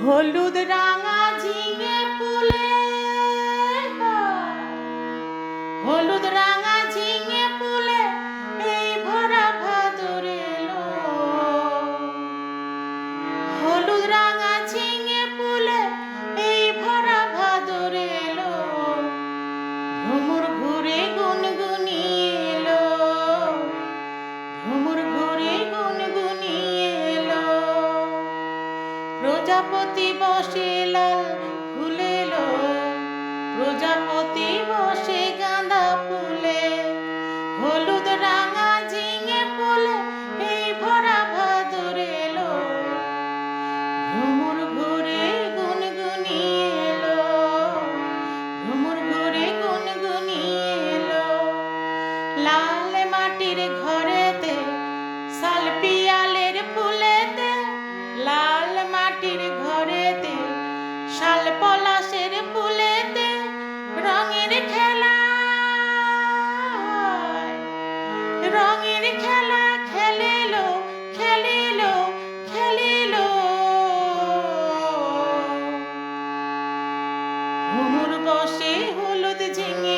হলুদ রাঙা ঝিঙে ফুলে প্রজাপতি বসে মাটির ঘরেতে শাল পলাশের ফুলেতে রঙের খেলা। হলুদ ঝিঙে